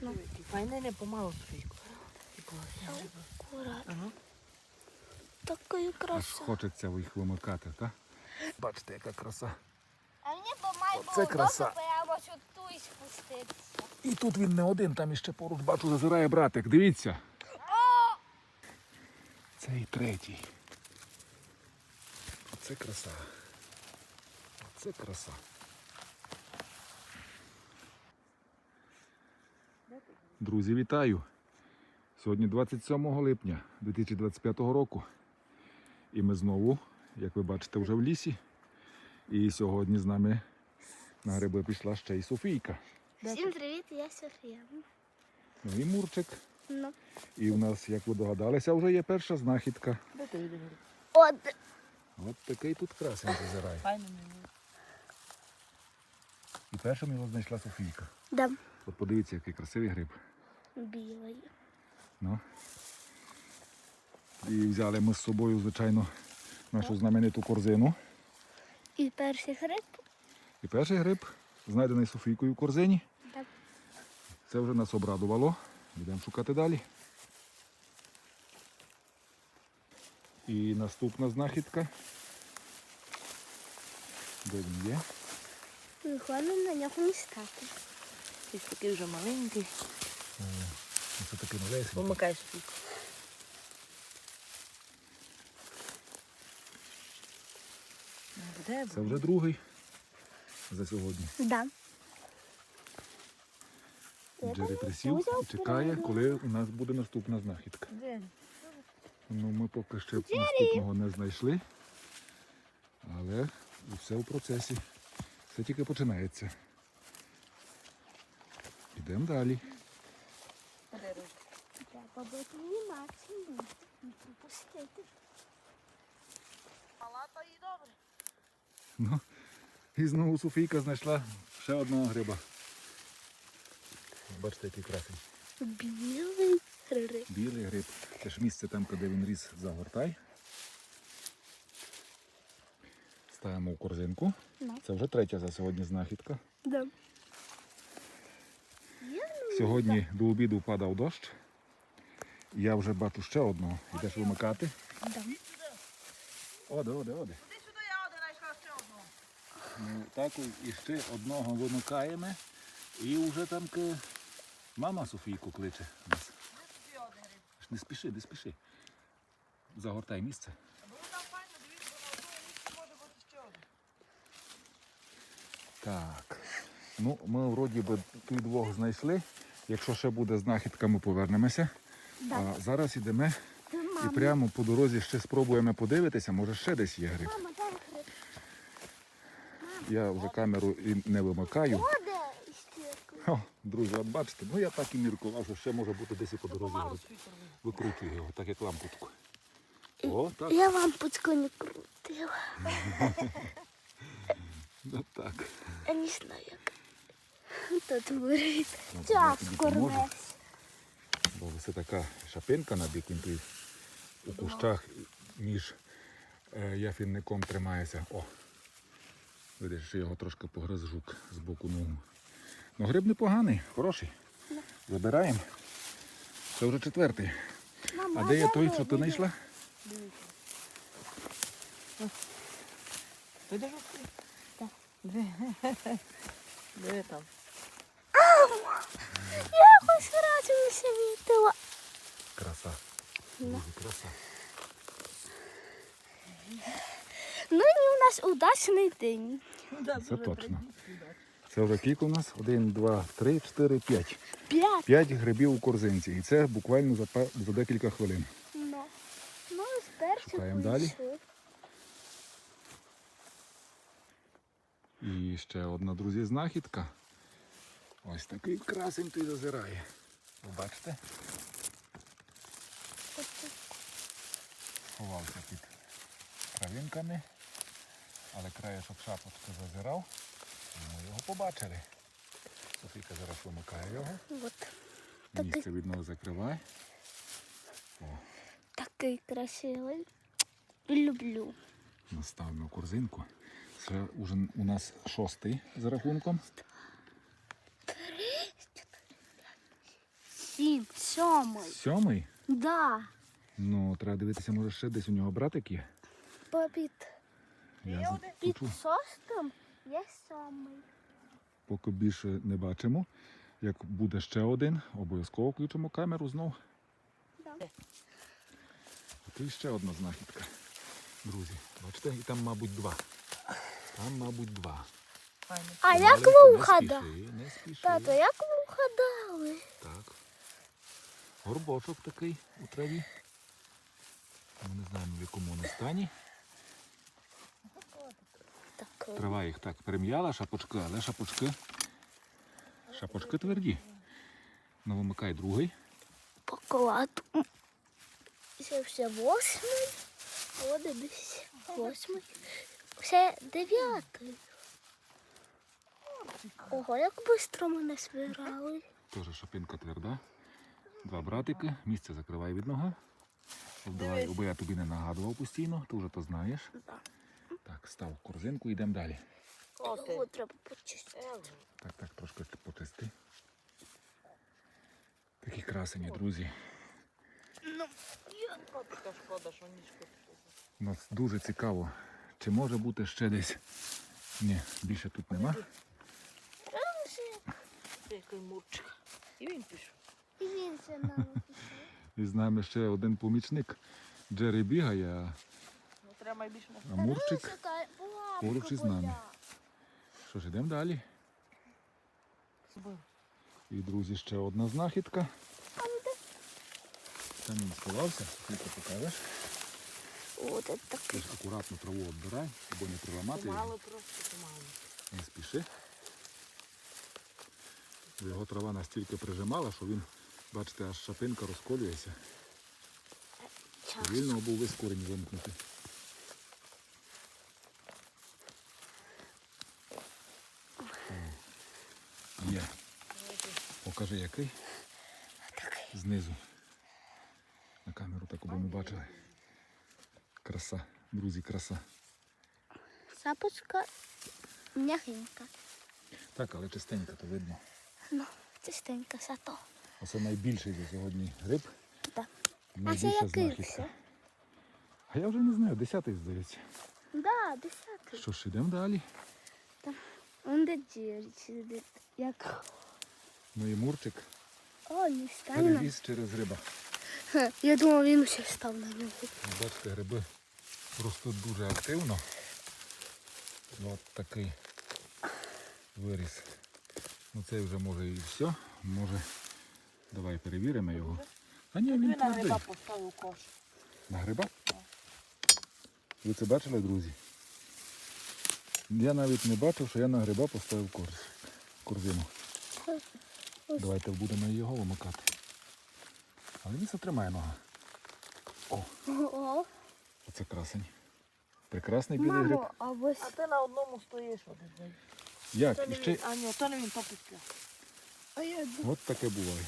Ну. Файне не помалу Софійку. Типу, Аккуратно. Ага. Такою Аж красою. хочеться їх вимикати, так? Бачите, яка краса. А мені помай Оце краса. прямо сюди і спуститися. І тут він не один, там іще поруч бачу, зазирає братик. Дивіться. Цей третій. Оце краса. Оце краса. Друзі, вітаю! Сьогодні 27 липня 2025 року. І ми знову, як ви бачите, вже в лісі. І сьогодні з нами на гриби пішла ще й Софійка. Всім привіт, я Софія. Ну і Мурчик. Ну. І в нас, як ви догадалися, вже є перша знахідка. От От такий тут красень зазирає. І першим його знайшла Софійка. дам От подивіться, який красивий гриб. Білий. Ну. І взяли ми з собою, звичайно, нашу знамениту корзину. І перший гриб. І перший гриб, знайдений Софійкою в корзині. Так. Це вже нас обрадувало. Йдемо шукати далі. І наступна знахідка. Де він є? Головне на нього не стати. Такий вже маленький. Ну, Це такий малесенький. Помикай Софійку. Де Це вже другий за сьогодні. Дам. Джері присів і чекає, коли у нас буде наступна знахідка. Ну, ми поки ще наступного не знайшли. Але все в процесі. Все тільки починається. Йдемо далі. Треба бути. Не пропустити. Мала то і добре. Ну, і знову Софійка знайшла ще одного гриба. Бачите, який красень. Білий гриб. Білий гриб. Це ж місце там, де він ріс, загортай. Ставимо в корзинку. Ну. Це вже третя за сьогодні знахідка. Дам. Сьогодні до обіду падав дощ. Я вже бачу ще одного. Йдеш вимикати. Дам. Оде, оде, оде. Сюди я знайшла ще одного. Ну, так і ще одного вимикаємо. І вже там мама Софійку кличе нас. Не спіши, не спіши. Загортай місце. Так. Ну, ми вроді би тут двох знайшли. Якщо ще буде знахідка, ми повернемося. Да. А зараз йдемо і прямо по дорозі ще спробуємо подивитися, може ще десь є гриб. Мама, дай гриб. Я вже камеру і не вимикаю. О, друзі, от бачите, ну я так і міркував, що ще може бути десь і по дорозі гриб. Його, так як лампочку. О, так. Я лампочку не крутила. Ну, так. Я не знаю, як. Тут горить. Ну, Час я кормець. Бо це така шапинка на бік, він у кущах між е, яфінником тримається. О! Видиш, що його трошки погриз жук з боку ногу. Ну гриб непоганий, хороший. Забираємо. Це вже четвертий. Мама, А де є той, що ти знайшла? Де там? Я хоч разу не. Краса. Дуже краса. Ну і у нас удачний день. Це точно. Це вже кілька у нас? Один, два, три, чотири, п'ять. П'ять. П'ять грибів у корзинці. І це буквально за, пар- за декілька хвилин. Ну, ну з Шукаємо далі. І ще одна, друзі, знахідка. Ось такий красень тут зазирає. Ви бачите? Ховався під травинками, але краєшок шапочки зазирав. І ми його побачили. Софійка зараз вимикає його. От. Місце від нього закриває. О, такий красивий. Люблю. наставимо корзинку. Це вже у нас шостий за рахунком. Сім, сьомий. Сьомий? Да. Ну, треба дивитися, може ще десь у нього братик є. Попід, Я за- під шостим є сьомий. поки більше не бачимо. Як буде ще один, обов'язково включимо камеру знов. Да. От і ще одна знахідка. Друзі, бачите, і там, мабуть, два. Там, мабуть, два. А як Маленькі, ви не вгадали? спіши, Не спіши. Тато, як ви вгадали? Так. Горбочок такий у траві. Ми не знаємо в якому вони стані. Трава їх так перем'яла, шапочки, але шапочки. Шапочки тверді. Ну, вимикай другий. поклад. Це все восьмий. От десь восьмий. Це дев'ятий. Ого, як швидко мене збирали. Теж шапинка тверда. Два братики. Місце закривай від нога. Давай, бо я тобі не нагадував постійно, ти вже то знаєш. Так, став корзинку, йдемо далі. Треба почистити. Так, так, трошки почисти. Такі красені, друзі. Що ніжки. Нас дуже цікаво, чи може бути ще десь. Ні, більше тут нема. Який мурчик. І він пішов. І він це нам І з нами ще один помічник. Джері бігає, а Ну, треба більше а Мурчик. поруч із нами. Що ж, йдемо далі. І, друзі, ще одна знахідка. Там він сховався, тільки покажеш. Це Ти ж акуратно траву відбирай, або не приламати його. просто помало. Не спіши. Його трава настільки прижимала, що він, бачите, аж шапинка розколюється. Вільно був весь корінь вимкнути. Є. Покажи який. Знизу. На камеру так аби ми бачили. Краса, друзі, краса. Сапочка м'ягенька. Так, але чистенько то видно. Ну, чистенька сато. Оце найбільший за сьогодні гриб. Так. А це який знахідка. це? А я вже не знаю, десятий здається. Да, десятий. Що ж, йдемо далі. Он де як... Ну і мурчик О, не стане. переліз через гриба. Ха, Я думав, він ще став на нього. Бачите, гриби ростуть дуже активно. От такий виріс. Ну цей вже може і все. Може. Давай перевіримо його. А ні, він на твердий. гриба поставив кош. На гриба? Ви це бачили, друзі? Я навіть не бачив, що я на гриба поставив корз. корзину. Давайте будемо його вимикати. Але він це тримає нога. О, О, оце красень. Прекрасний білий гриб. мамо, а ось... А ти на одному стоїш один. Як? То ще... а ні, то не він, то після. А я От таке буває.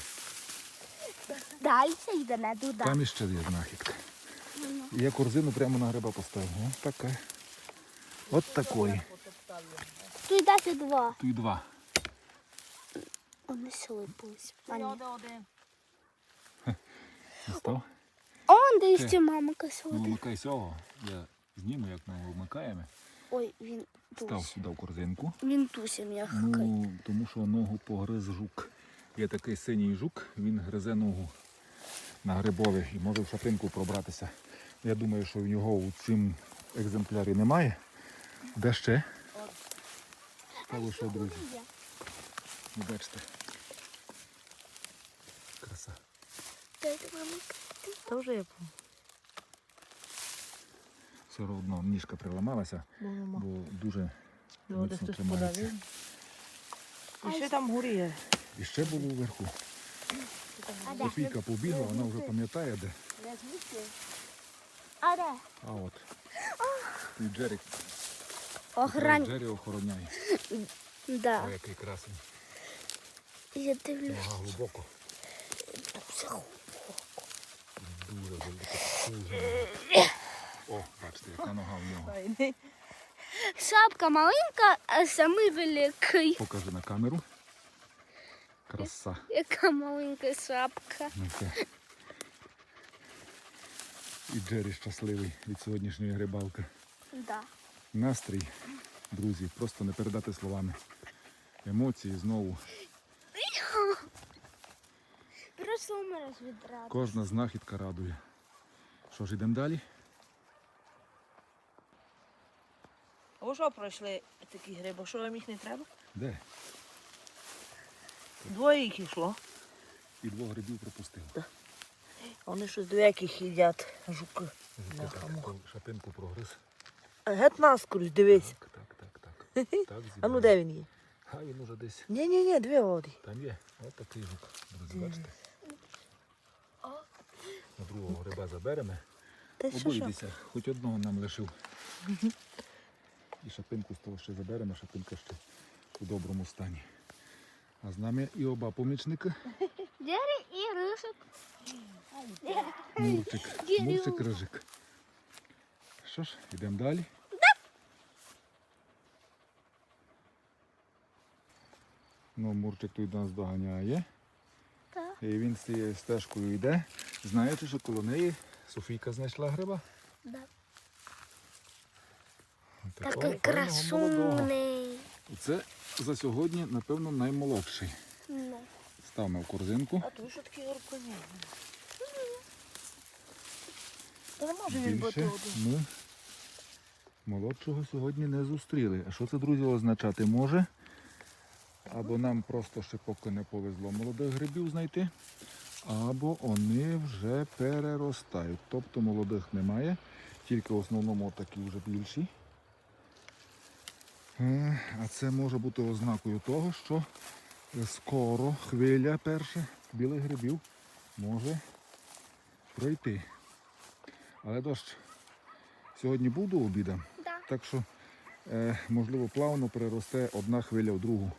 Далі йде не туди. Там іще є знахідка. Я корзину прямо на гриба поставив. Ось така. От такої. Тут далі два. Тут два. Вони слипались. Не один-один. Он де ще мама Ну, косила. вимикай цього. Я зніму, як ми його вмикаємо. Ой, він Став сюди в корзинку. Він туся м'ягкий. Ну, тому що ногу погриз жук. Є такий синій жук, він гризе ногу на грибові і може в шапинку пробратися. Я думаю, що в нього у цім екземплярі немає. Де ще? Стало ще, друзі. Ви бачите. Краса. Вже я помню. Все одно ніжка приламалася, Бо дуже міцно тримається. І ще там горіє. І ще було вверху. Софійка побігла, вона вже пам'ятає де. А де? А от. Тут Джерик. Охрань. Джері охороняє. Да. О, який красний. Я дивлюсь. Нога глибоко. Це ху- Дуже велика. Дуже. О, бачите, яка нога в нього. Шапка маленька, а самий великий. Покажи на камеру. Краса. Яка маленька шапка. Ну. І Джері щасливий від сьогоднішньої рибалки. Да. Настрій, друзі, просто не передати словами. Емоції знову. Кожна знахідка радує. Що ж, йдемо далі? А ви що пройшли такі гриби? Що вам їх не треба? Де? Двоє їх йшло. І двох грибів пропустив. А Вони щось двояких їдять жуки. Так, шапинку прогриз. Геть наскрізь, дивись. Так, так, так, так. так А ну де він є? А він уже десь. Ні, ні, ні, дві води. Там є. Ось такий жук. Друзі, бачите? На другого гриба заберемо. Та що хоч одного нам лишив. І шапинку з того ще заберемо, шапинка ще у доброму стані. А з нами і оба помічники. Дері і рисик. Мурчик. Мурчик, Рижик. Що ж, йдемо далі. Ну, Мурчик тут нас доганяє. Так. І він з цією стежкою йде, знаючи, що коло неї Софійка знайшла гриба. Такого Такий красунний. Це за сьогодні, напевно, наймолодший. Ну. Ставимо в корзинку. А то що такі горконі? Та не може він бути один. ми молодшого сьогодні не зустріли. А що це, друзі, означати може? Або нам просто ще поки не повезло молодих грибів знайти, або вони вже переростають. Тобто молодих немає, тільки в основному такі вже більші. Е, А це може бути ознакою того, що скоро хвиля перша білих грибів може пройти. Але дощ сьогодні був до обіду, Да. так що, е, можливо, плавно переросте одна хвиля в другу.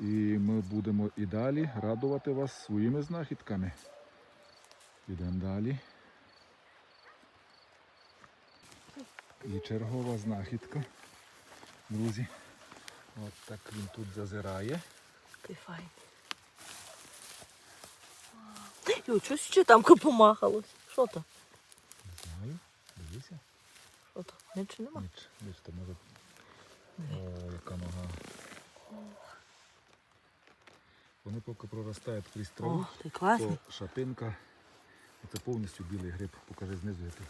І ми будемо і далі радувати вас своїми знахідками. Йдемо далі. І чергова знахідка. Друзі. От так він тут зазирає. Ти. Йо, щось ще там помахалось. Що там? Не знаю. Дивися. Що там? Нічого нема. Ніч, ніч то може. О, яка нога. Вони поки проростають крізь траву, О, ти класний. то шапинка. Це повністю білий гриб. Покажи знизу який.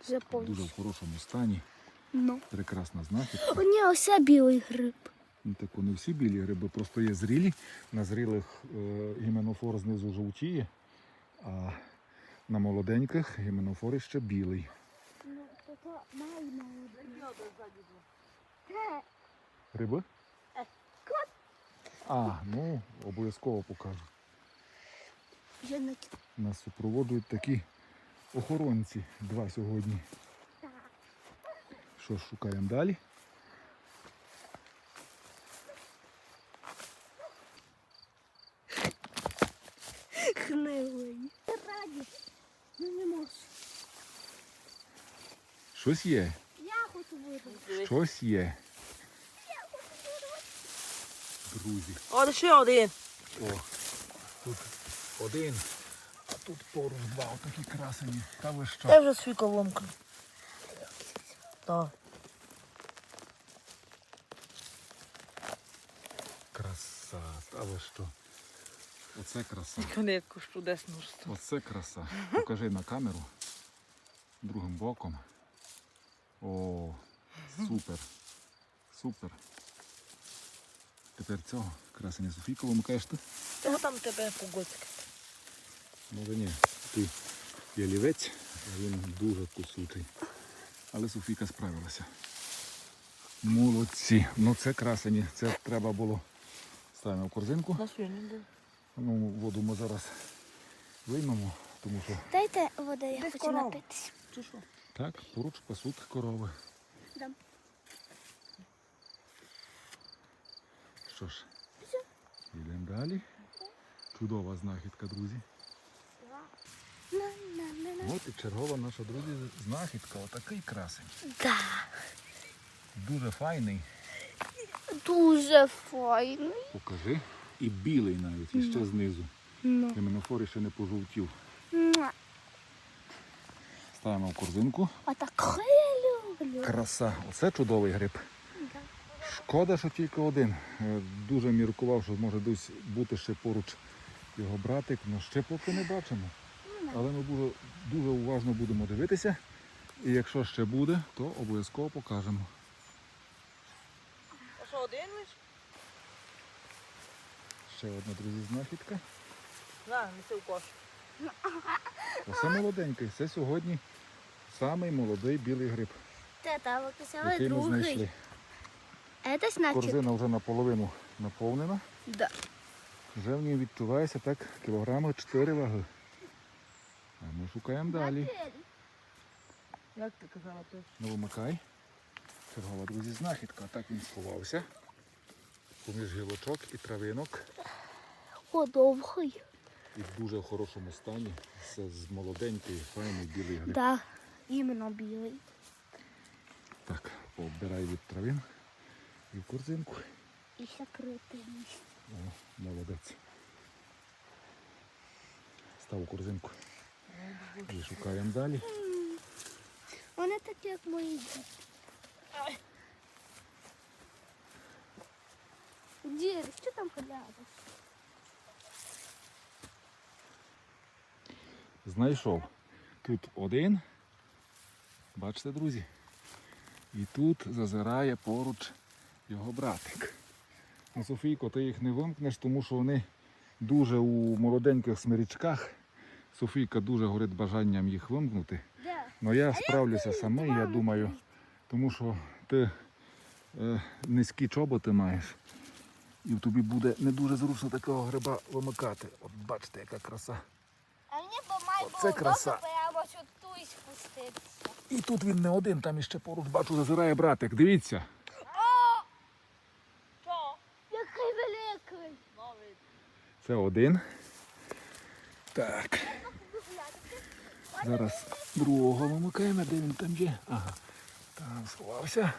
Вже Дуже в хорошому стані. Ну. Прекрасна знахідка. У нього все білий гриб. Ну, так вони всі білі гриби, просто є зрілі. На зрілих е, гіменофор знизу жовтіє, а на молоденьких гіменофор ще білий. Ну, то наймолодший. Риби? А, ну, обов'язково покажу. Нас супроводжують такі охоронці два сьогодні. Що ж, шукаємо далі. Хнилий. Раді. Ну не можу. Щось є. Я хочу вирвати. Щось є. Я хочу вирвати. Друзі. О, ще один. О, тут один, а тут поруч два отакі красені. Та ви що? Це вже свій колонка. Так. Краса, та ви що? Оце краса. Вони якусь чудесну. Оце краса. Покажи на камеру. Другим боком. О, супер. Супер. Тепер цього красення Софійку вимикаєш ти? Чого там тебе погодька? Може ні. Ти ялівець, а він дуже кусутий. Але Софійка справилася. Молодці. Ну це красені. Це треба було. Ставимо в корзинку. Ну, воду ми зараз виймемо, тому що Дайте води, я Десь хочу корова. напитись. Чи що? так, поруч пасуть корови. Дам. Що ж, йдемо далі. Чудова знахідка, друзі. От і чергова наша, друзі, знахідка. Отакий красень. Да. Дуже файний. Дуже файний. Покажи. І білий навіть, і ще знизу. Ну. Ще не пожовтів. Ставимо в корзинку. Я люблю. Краса. Оце чудовий гриб. Шкода, що тільки один. Е, Дуже міркував, що може десь бути ще поруч його братик, але ще поки не бачимо. Але ми дуже, дуже уважно будемо дивитися. І якщо ще буде, то обов'язково покажемо. А що, один лиш? Ще одна, друзі, знахідка. На, неси в кош. Оце молоденький. Це сьогодні самий молодий білий гриб, виписала який ми знайшли. другий. Это значит... Корзина вже наполовину наповнена. Да. Вже в ній відчувається так кілограми 4 ваги. А ми шукаємо далі. Як ти казала то? Не вимикай. Чергова, друзі, знахідка. Так він сховався. Поміж гілочок і травинок. О, довгий. І в дуже хорошому стані. Це з молоденький, файний білий гриб. Да, іменно білий. Так, пооббирай від травин і в корзинку. І закритий. О, молодець. Став у корзинку. І шукаємо далі. Вони такі, як мої діти. Дір, що там поглядиш? Знайшов. Тут один. Бачите, друзі? І тут зазирає поруч його братик. Ну, Софійко, ти їх не вимкнеш, тому що вони дуже у молоденьких смирічках. Софійка дуже горить бажанням їх вимкнути. Де? Ну я справлюся самий, я думаю, тому що ти е, низькі чоботи маєш. І тобі буде не дуже зручно такого гриба вимикати. От бачите, яка краса. А мені б має Оце краса. прямо сюди і спуститися. І тут він не один, там іще поруч бачу, зазирає братик. Дивіться. Що? Який великий. Це один. Так. Зараз другого вимикаємо, де він там є. Ага. Там сховався.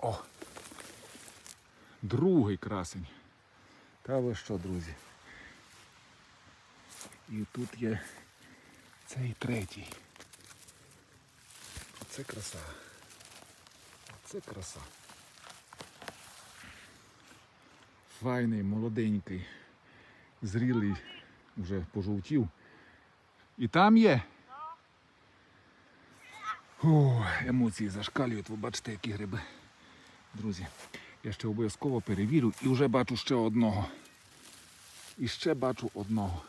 О! Другий красень. Та ви що, друзі? І тут є цей третій. Оце краса. Оце краса. Файний, молоденький, зрілий, вже пожовтів. І там є. О, емоції зашкалюють, ви бачите, які гриби. Друзі, я ще обов'язково перевірю і вже бачу ще одного. І ще бачу одного.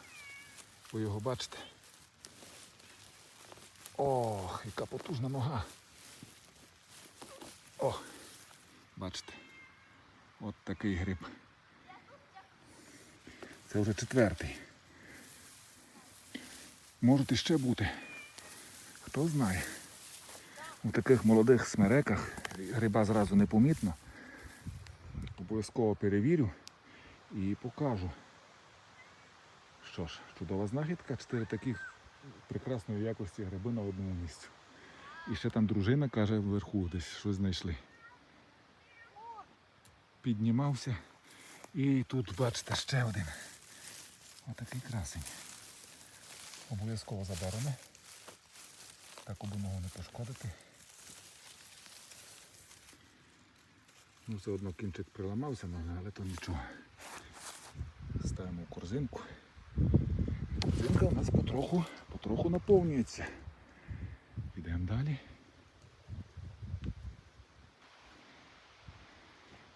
Ви його бачите? Ох, яка потужна нога. О, бачите. От такий гриб. Це вже четвертий. Можуть іще бути. Хто знає. У таких молодих смереках гриба зразу не помітно. Обов'язково перевірю і покажу. Що ж, чудова знахідка, чотири таких прекрасної якості гриби на одному місці. І ще там дружина каже вверху десь щось знайшли. Піднімався. І тут, бачите, ще один. Отакий красень. Обов'язково заберемо. Так аби ногу не пошкодити. Ну, все одно кінчик приламався, ну, але то нічого. Ставимо в корзинку. Корзинка у нас потроху, потроху наповнюється. Йдемо далі.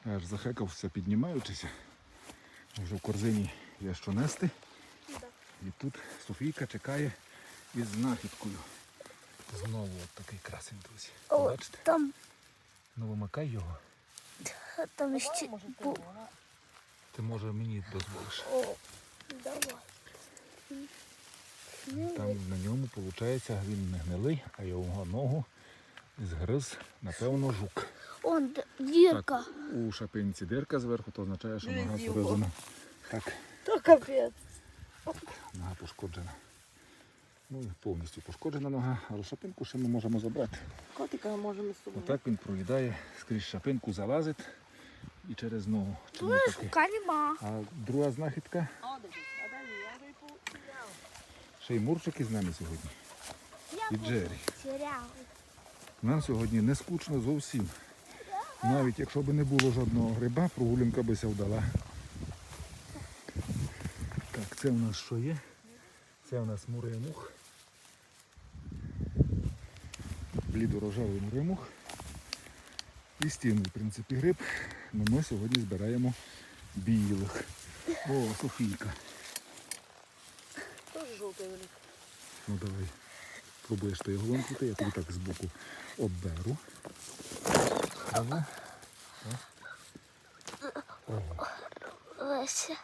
Аж захекався піднімаючися. Вже в корзині є що нести. І тут Софійка чекає із знахідкою. Знову от такий красень, друзі. О, Бачите? там, Ну вимикай його. там ще... Може, ти бу- Ти може мені дозволиш. О, давай. Там на ньому, виходить, він не гнилий, а його ногу згриз, напевно, жук. Он дірка. У шапинці дирка зверху, то означає, що нога порезана. Так, То капець. Нога пошкоджена. Ну, і повністю пошкоджена нога, але шапинку ще ми можемо забрати. Котика можемо з собою. Отак він проїдає, скрізь шапинку залазить і через ногу. Шука нема. А друга знахідка, ще й мурчики з нами сьогодні. І Джері. Нам сьогодні не скучно зовсім. Навіть якщо б не було жодного гриба, прогулянка би ся вдала. Так, це у нас що є? Це у нас муремух. Блідорожавий муремух. І стіну, в принципі, гриб. Ну, ми сьогодні збираємо білих. О, Софійка. Теж жовтий великий. Ну давай. Пробуєш ти його вимкнути, я тобі так збоку обберу. Правда? Леся.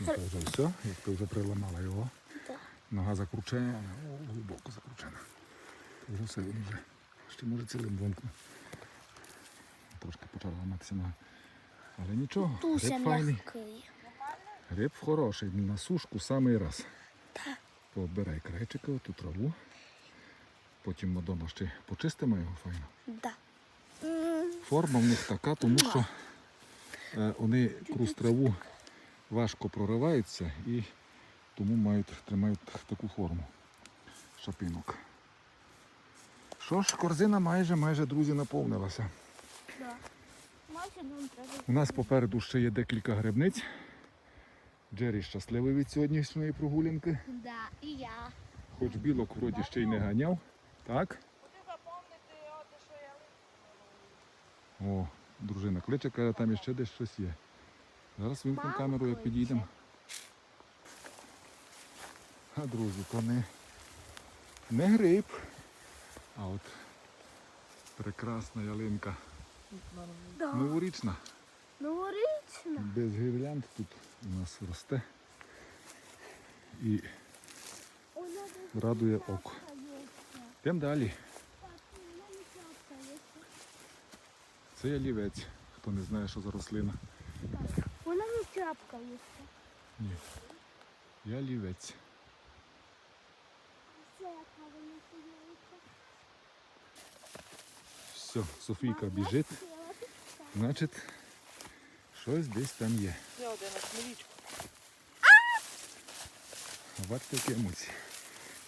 Ну, це вже все, як ти вже приламала його. Да. Нога закручена, глибоко закручена. Це вже все він вже. Ще може цілим вимкну. Трошки почала ламатися нога. Але нічого, Дуже гриб файний. м'який. Гриб хороший, на сушку самий раз. Пообирай крайчики, оту траву. Потім ми вдома ще почистимо його файно. Да. Форма в них така, тому що е, вони крізь траву важко прориваються і тому мають, тримають таку форму шапинок. Що ж, корзина майже, майже, друзі, наповнилася. Да. У нас попереду ще є декілька грибниць. Джері щасливий від сьогоднішньої прогулянки. Да, і я. Хоч білок вроді ще й не ганяв. Так? О, дружина кличе, каже, там іще десь щось є. Зараз вимкнемо камеру, як підійдемо. А друзі, то не, не гриб, а от прекрасна ялинка. Да. Новорічна. Новорічна. Без гірлянд тут у нас росте і радує око. Йдемо далі. Це ялівець. Хто не знає, що за рослина. Вона не трапкається. Ні. Ялівець. Це яка вона подивиться. Все, Софійка біжить. Значить, щось десь там є. Це один смілічку. А Бачите, які емоції.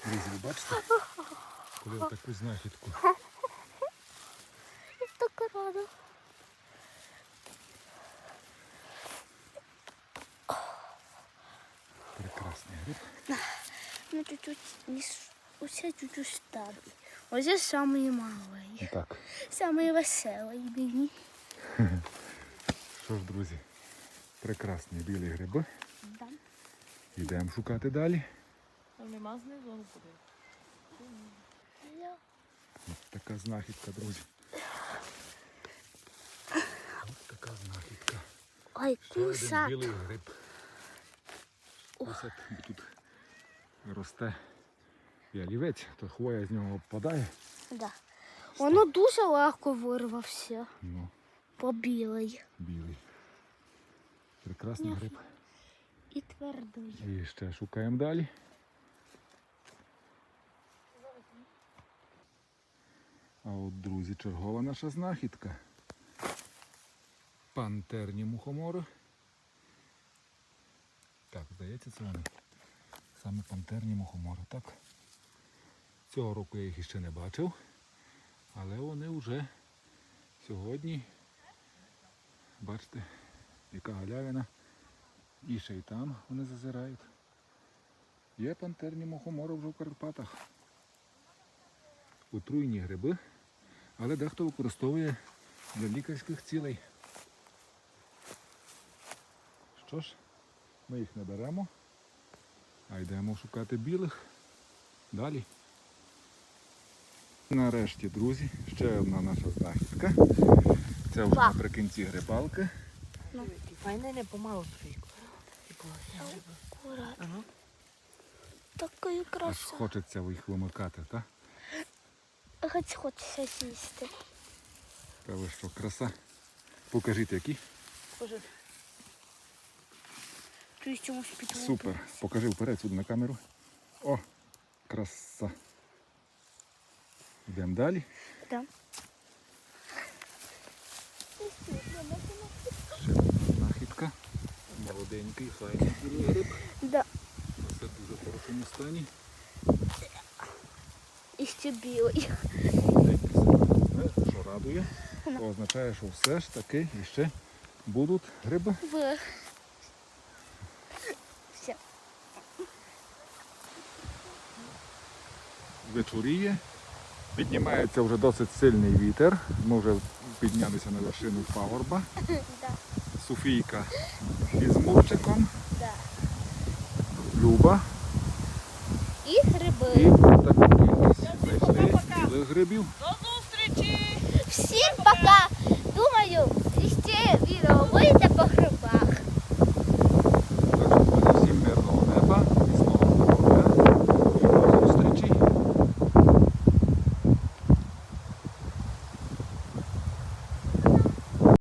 Друзі, ви бачите? Коли таку знахідку. Я так рада. Чуть-чуть, не усе чуть-чуть старий. Ось самий малий. Так, Самий веселий мені. що ж, друзі, прекрасні білі гриби. Да. Йдемо шукати далі. Там нема знизу, ну куди. Я Ось така знахідка, друзі. Ось така знахідка. Ой, Ще один кусак. білий гриб. Кусак тут росте ялівець, то хвоя з нього обпадає. Да. Воно дуже легко вирвався. Ну, По білий. білий. Прекрасний гриб. І твердий. І ще шукаємо далі. А от, друзі, чергова наша знахідка. Пантерні мухомори. Так, здається, це вони. Саме пантерні мухомори, так? Цього року я їх іще не бачив, але вони вже сьогодні, бачите, яка галявина. І ще й там вони зазирають. Є пантерні мухомори вже в Карпатах. Отруйні гриби, але дехто використовує для лікарських цілей. Що ж, ми їх не беремо, а йдемо шукати білих. Далі. Нарешті, друзі, ще одна наша знахідка. Це вже наприкінці грибалки. Який файний не помалу б- Акурат. Ага. Такою Аж краса. хочеться їх вимикати, так? Хоч хочеться сісти. Та ви що, краса? Покажіть які. Скажи, Чуєш чомусь підлогу. Супер. Покажи вперед сюди на камеру. О, краса. Йдемо далі. Да. Ще молоденький, файний білий гриб. Да. Це дуже в хорошому стані. І ще білий. Що радує. То означає, що все ж таки іще будуть гриби. В. Все. Вечоріє. Піднімається вже досить сильний вітер. Ми вже піднялися на вершину пагорба. Софійка із мурчиком, Люба. І І гриби. таку кількість знайшли білих грибів. До зустрічі! Всім пока! Думаю, ще відео